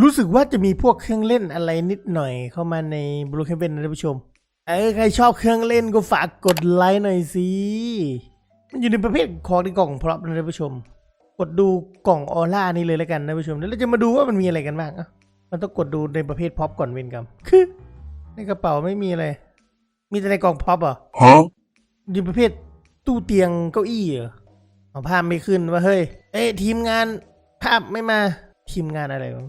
รู้สึกว่าจะมีพวกเครื่องเล่นอะไรนิดหน่อยเข้ามาในบลูเคเวนนะท่านผู้ชม เออใครชอบเครื่องเล่นก็ฝากกดไลค์หน่อยสิ มันอยู่ในประเภทของในกล่องพร็อพนะท่านผู้ชม กดดูกล่องออร่านี่เลยแล้วกันนะท่านผู้ชม แล้วเราจะมาดูว่ามันมีอะไรกันบ้างอะมันต้องกดดูในประเภทพ็อปก่อนเวนกัมคือในกระเป๋าไม่มีอะไร มีแต่ในกล่องพ็อปเหรอ Huh? อยู่ประเภทตู้เตียงเก้าอี้เหรอเอาภาพไม่ขึ้นว่าเฮ้ย เอ้ยทีมงานภาพไม่มาทีมงานอะไรวะ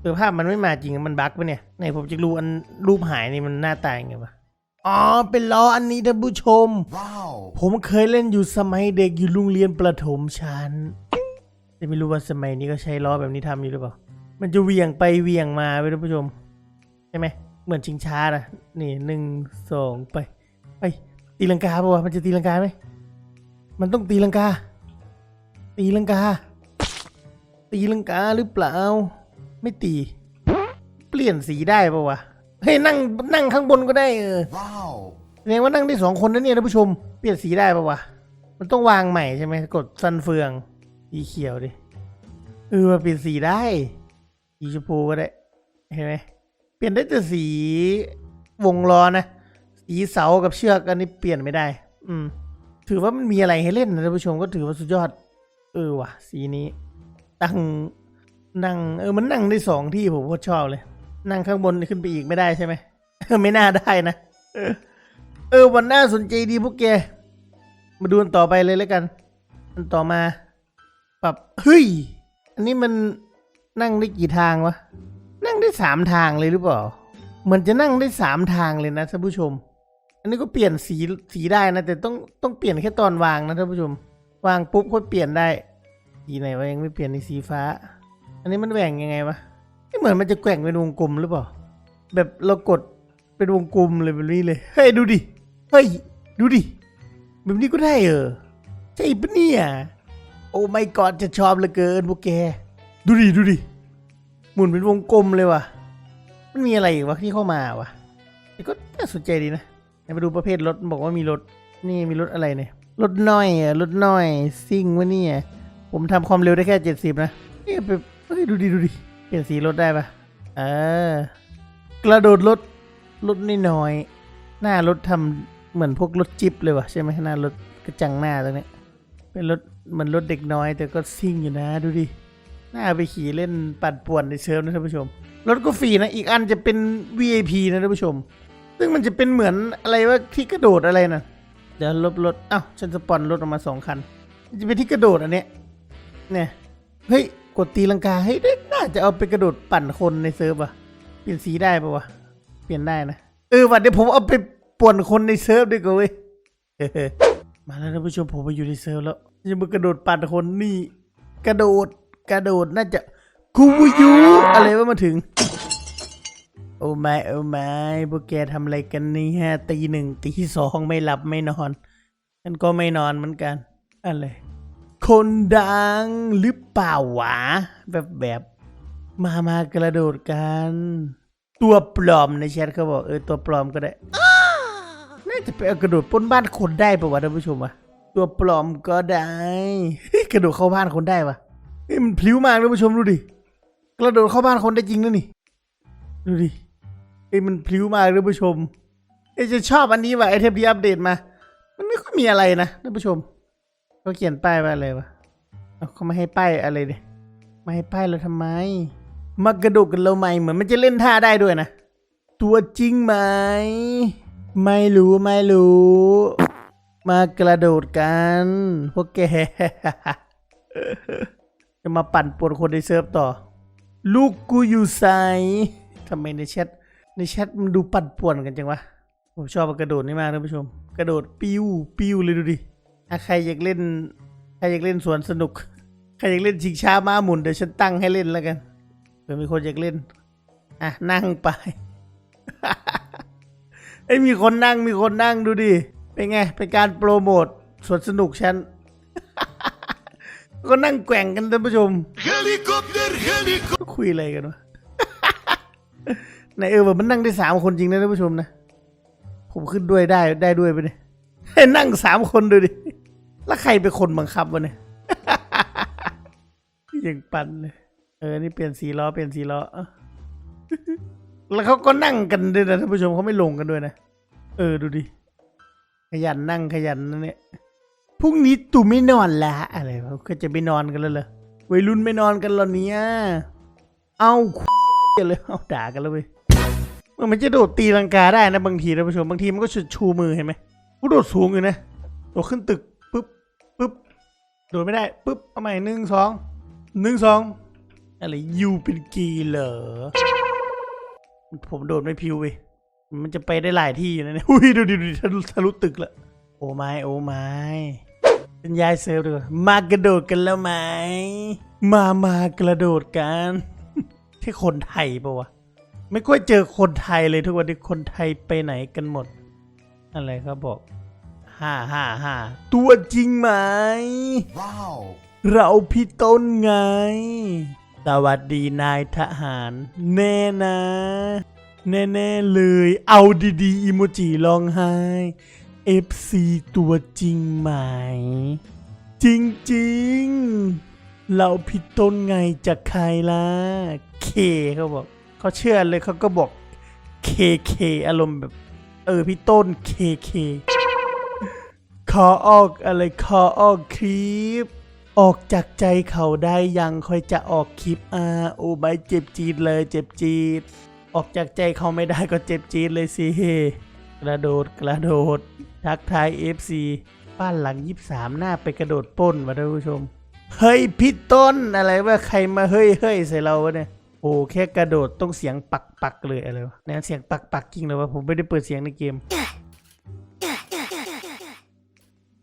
เออภาพมันไม่มาจริงอะมันบั๊กปะเนี่ยไหนผมจะรู้อันรูปหายนี่มันหน้าตายังไงวะอ๋อเป็นล้ออันนี้ท่านผู้ชม Wow. ผมเคยเล่นอยู่สมัยเด็กอยู่โรงเรียนประถมชั้นแต่ไม่รู้ว่าสมัยนี้ก็ใช้ล้อแบบนี้ทำอยู่หรือเปล่า มันจะเหวี่ยงไปเหวี่ยงมาไปท่านผู้ชม ใช่ไหมเหมือนชิงช้านะนี่หนึ่งสองไปไปตีลังกาปะวะมันจะตีลังกาไหมมันต้องตีลังกา ตีลังกา ตีลังกาหรือเปล่า ไม่ตี เปลี่ยนสีได้ปะวะ เฮ้ยนั่งนั่งข้างบนก็ได้เออ Wow. แสดงว่านั่งได้สองคนนะเนี่ยท่านผู้ชม เปลี่ยนสีได้ปะวะ มันต้องวางใหม่ใช่ไหมกดฟันเฟืองสีเขียวดิ เออเปลี่ยนสีได้สีชมพูก็ได้ เห็นไหมเปลี่ยนได้แต่สีวงล้อนะ สีเสากับเชือกอันนี้เปลี่ยนไม่ได้ อืม ถือว่ามันมีอะไรให้เล่นนะท่านผู้ชมก็ถือว่าสุดยอด เออว่ะ สีนี้ ตั้ง นั่งเออมันนั่งได้สองที่ผมก็ชอบเลย นั่งข้างบนขึ้นไปอีกไม่ได้ใช่ไหมไม่น่าได้นะเออเออวันน่าสนใจดีพวกแกมาดูกันต่อไปเลยแล้วกัน อันต่อมา ปรับเฮ้ย อันนี้มันนั่งได้กี่ทางวะ นั่งได้สามทางเลยหรือเปล่าเหมือนจะนั่งได้สามทางเลยนะท่านผู้ชม อันนี้ก็เปลี่ยนสีสีได้นะ แต่ต้องต้องเปลี่ยนแค่ตอนวางนะท่านผู้ชม วางปุ๊บก็เปลี่ยนได้สีไหนวะยังไม่เปลี่ยนในสีฟ้า อันนี้มันแหว่งยังไงวะไม่เหมือนมันจะแกว่งเป็นวงกลมหรือเปล่า แบบเรากดเป็นวงกลมเลยแบบนี้เลย เฮ้ยดูดิ เฮ้ยดูดิ แบบนี้ก็ได้เออ ใช่ปะเนี่ย โอ้ไม่กอดจะชอบเหลือเกินพวกแก ดูดิดูดิ หมุนเป็นวงกลมเลยว่ะ มันมีอะไรอีกวะที่เข้ามาวะแต่ก็น่าสนใจดีนะไหนมาดูประเภทรถบอกว่ามีรถ นี่มีรถอะไรเนี่ย รถน้อยอะรถน้อยซิ่งวะเนี่ย ผมทำความเร็วได้แค่เจ็ดสิบนะนี่ไป เฮ้ยดูดิดูดิเปลี่ยนสีรถได้ปะเออกระโดดรถรถน้อย หน้ารถทำเหมือนพวกรถจิ๊บเลยวะใช่ไหมหน้ารถกระจังหน้าตรงนี้เป็นรถเหมือนรถเด็กน้อย แต่ก็ซิ่งอยู่นะดูดิหน้าไปขี่เล่นปั่นป่วนในเซิร์ฟนะท่านผู้ชมรถก็ฟรีนะอีกอันจะเป็น VIP นะท่านผู้ชม ซึ่งมันจะเป็นเหมือนอะไรว่าที่กระโดดอะไรนะเดี๋ยวลบรถอ้าวฉันสปอนรถออกมาสองคันมันจะเป็นที่กระโดดอันเนี้ยเนี่ยเฮ้ยกดตีลังกาเฮ้ยน่าจะเอาไปกระโดดปั่นคนในเซิร์ฟอะเปลี่ยนสีได้ปะวะ เปลี่ยนได้นะ เออวันเดี๋ยวผมเอาไปป่วนคนในเซิร์ฟดีกว่าเว้ยมาแล้วท่านผู้ชมผมมาอยู่ในเซิร์ฟแล้วจะมากระโดดปั่นคนนี่ กระโดดกระโดดน่าจะคูบูยูอะไรว่ามาถึง โอ้ไม่โอ้ไม่พวกแกทำอะไรกันนี่ฮะตีหนึ่งตีสองไม่หลับไม่นอนฉันก็ไม่นอนเหมือนกันอะไร คนดังหรือเปล่าวะ แบบแบบมามากระโดดกัน ตัวปลอมในแชทเขาบอกเออตัวปลอมก็ได้น่าจะไปกระโดดป้นบ้านคนได้ปะวะท่านผู้ชมวะตัวปลอมก็ได้กระโดดเข้าบ้านคนได้ปะเฮ้ยมันพลิ้วมากท่านผู้ชมดูดิกระโดดเข้าบ้านคนได้จริงนะนี่ดูดิเอ้มันพลิ้วมากท่านผู้ชมเอ้จะชอบอันนี้ว่ะไอเทมที่อัปเดตมา มันไม่ค่อยมีอะไรนะท่านผู้ชม เขาเขียนป้ายว่าอะไรวะเขาไม่ให้ป้ายอะไรเลยไม่ให้ป้ายเราทำไม มากระโดดกันเราไหมเหมือนมันจะเล่นท่าได้ด้วยนะ ตัวจริงไหม ไม่รู้ไม่รู้ มากระโดดกัน พวกแก จะมาปั่นป่วนคนในเซิร์ฟต่อ ลูกกูอยู่ไซทำไมในแชทในแชทมันดูปั่นป่วนกันจังวะ ผมชอบกระโดดนี่มากท่านผู้ชม กระโดดปิ้วปิ้วเลยดูดิ ถ้าใครอยากเล่น ใครอยากเล่นสวนสนุก ใครอยากเล่นชิงช้าม้าหมุนเดี๋ยวฉันตั้งให้เล่นแล้วกันเผื่อมีคนอยากเล่น อะนั่งไป ไอ้ยมีคนนั่งมีคนนั่งดูดิ เป็นไง เป็นการโปรโมทสวนสนุกฉัน ก็นั่งแกว่งกันท่านผู้ชม Helikopter, helikopter. คุยอะไรกันวะในเออว่ามันนั่งได้สามคนจริงนะท่านผู้ชมนะ ผมขึ้นด้วยได้ได้ด้วยไปเนี่ยให้นั่งสามคนดูดิ แล้วใครเป็นคนบังคับวะเนี่ย ยังปันเลยเออ นี่เปลี่ยนสีล้อเปลี่ยนสีล้อแล้วเขาก็นั่งกันด้วยนะท่านผู้ชมเขาไม่ลงกันด้วยนะ เออดูดิ ขยันนั่งขยันนะเนี่ย พรุ่งนี้ตู่ไม่นอนละอะไรวะก็จะไปนอนกันแล้วเหรอวัยรุ่นไม่นอนกันเหรอเนี่ย เอาคุยเลย เอาด่ากันแล้วเว้ยมันมันจะโดดตีลังกาได้นะบางทีท่านผู้ชมบางทีมันก็ชูชูมือเห็นไหมกูโดดสูงอยู่นะโดดขึ้นตึก ปุ๊บโดดไม่ได้ปุ๊บเอาใหม่หนึ่งสองหนึ่งสองอะไรยูเป็นกีเหรอผมโดดไม่พิวเว้ยมันจะไปได้หลายที่อยู่นะเนี่ยอุ้ยดูดิดูดิทะลุทะลุตึกละโอ้ไม่โอ้ไม่เป็นยายเซิร์ฟดีกว่ามากระโดดกันแล้วไหม มามากระโดดกันที่คนไทยปะวะไม่ค่อยเจอคนไทยเลยทุกวันนี้คนไทยไปไหนกันหมด อะไรครับบอก ห้าห้าห้าตัวจริงไหม Wow. เราพี่ต้นไง สวัสดีนายทหาร แน่นะ แน่ๆเลย เอาดีๆ อิโมจิร้องไห้ FC ตัวจริงไหม จริงๆ เราพี่ต้นไงจากใครล่ะ เคเขาบอก เขาเชื่อเลยเขาก็บอกเคเคอารมณ์แบบ เออพี่ต้นเคเค ขอออกอะไรขอออกคลิป ออกจากใจเขาได้ยังค่อยจะออกคลิปอ่าโอ้ใบเจ็บจีดเลยเจ็บจีดออกจากใจเขาไม่ได้ก็เจ็บจีดเลยสิกระโดดกระโดด ทักทาย FC บ้านหลังยี่สามหน้าไปกระโดดป้นมาท่านผู้ชม เฮ้ยพี่ต้นอะไรว่าใครมาเฮ้ยเฮ้ยใส่เราวะเนี่ยโอ้แค่กระโดดต้องเสียงปักปักเลยอะไรวะเนี่ยเสียงปักปักจริงเลยวะผมไม่ได้เปิดเสียงในเกม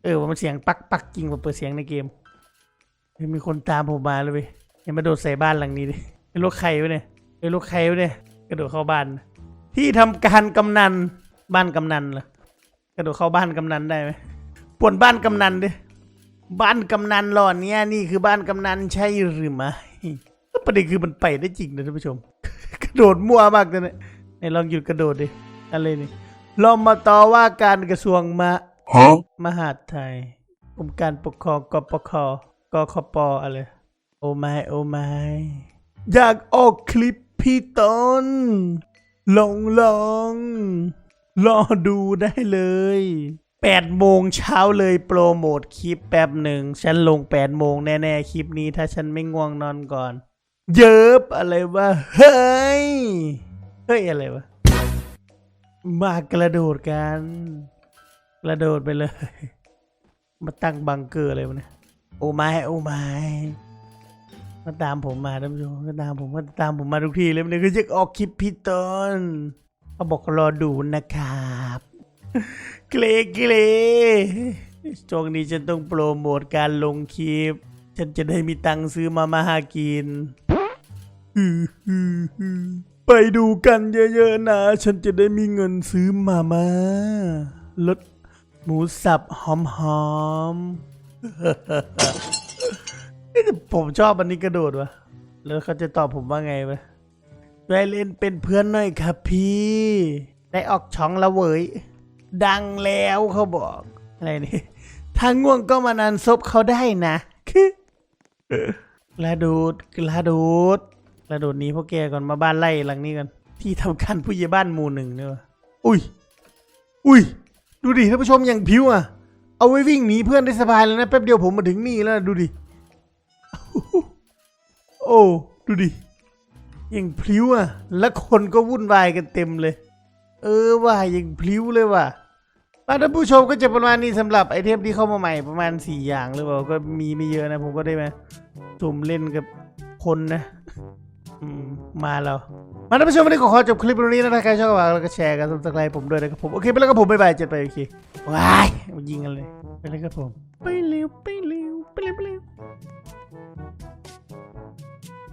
ออมันเสียงปักปักจริงกว่าเปิดเสียงในเกมมีคนตามผมมาเลยเว้ยยังมาโดดใส่บ้านหลังนี้ดิไอ้ลูกใครวะเนี่ยไอ้ลูกใครวะเนี่ยกระโดดเข้าบ้าน ที่ทำการกำนันบ้านกำนันเหรอกระโดดเข้าบ้านกำนันได้ไหมป่วนบ้านกำนันดิบ้านกำนันหล่อนเนี้ยนี่คือบ้านกำนันใช่หรือไม่ประเด็นคือมันไปได้จริงนะท่านผู้ชม กระโดดมั่วมากเลยเนี่ยลองหยุดกระโดดดิอะไรนี่เรามาต่อว่าการกระทรวงมา Huh? มหาดไทยกรมการปกครองกปคกคปอะไรโอ้ไม่โอ้ไม่อยากออกคลิปพี่ต้นลองลองรอดูได้เลย8โมงเช้าเลยโปรโมทคลิปแป๊บหนึ่ง ฉันลง8โมงแน่ๆ คลิปนี้ถ้าฉันไม่ง่วงนอนก่อน เยิบอะไรวะ เฮ้ย เฮ้ย อะไรวะ มากระโดดกัน ระโดดไปเลย มาตั้งบังเกอร์อะไรวะเนี่ยโอ้ไม่โอ้ไม่มาตามผมมาท่านผู้ชมก็ตามผมก็ตามผมมาทุกทีเลยมันคือจะออกคลิปพี่ต้นเขาบอกรอดูนะครับเกรเกรช่วงนี้ฉันต้องโปรโมทการลงคลิป ฉันจะได้มีตังค์ซื้อมามาหากิน ไปดูกันเยอะๆนะ ฉันจะได้มีเงินซื้อมาม่ารส หมูสับหอมๆนี่แต่ผมชอบอันนี้กระโดดวะแล้วเขาจะตอบผมว่าไงวะไปเล่นเป็นเพื่อนหน่อยครับพี่ ได้ออกช่องละเวยดังแล้วเขาบอก อะไรนี่ถ้าง่วงก็มานานซบเขาได้นะคือกระโดดกระโดดกระโดดนี้พวกแกก่อนมาบ้านไล่หลังนี้กัน ที่ทำการผู้ใหญ่บ้านหมู่หนึ่งเนี่ยวะอุ้ย อุ้ย ดูดิท่านผู้ชมอย่างผิวอะ เอาไว้วิ่งหนีเพื่อนได้สบายเลยนะแป๊บเดียวผมมาถึงนี่แล้วดูดิ โอ้ดูดิอย่างพลิ้วอะ แล้วคนก็วุ่นวายกันเต็มเลย เออว่าอย่างพลิ้วเลยว่ะอ่ท่านผู้ชมก็จะประมาณนี้สำหรับไอเทมที่เข้ามาใหม่ประมาณสี่อย่างหรือเปล่าก็มีไม่เยอะนะ ผมก็ได้มาสุ่มเล่นกับคนนะ มาแล้วมาท่านผู้ชมวันนี้ขอขอจบคลิปตรงนี้นะถ้าใครชอบก็ฝากแล้วก็แชร์กันซับสไครผมด้วยนะครับผม โอเค ไปแล้วครับผม บ๊ายบายเจ็ดไปโอเคว้ายมายิงกันเลย ไปเลยครับผม ไปเร็ว ไปเร็ว ไปเร็วไปเร็ว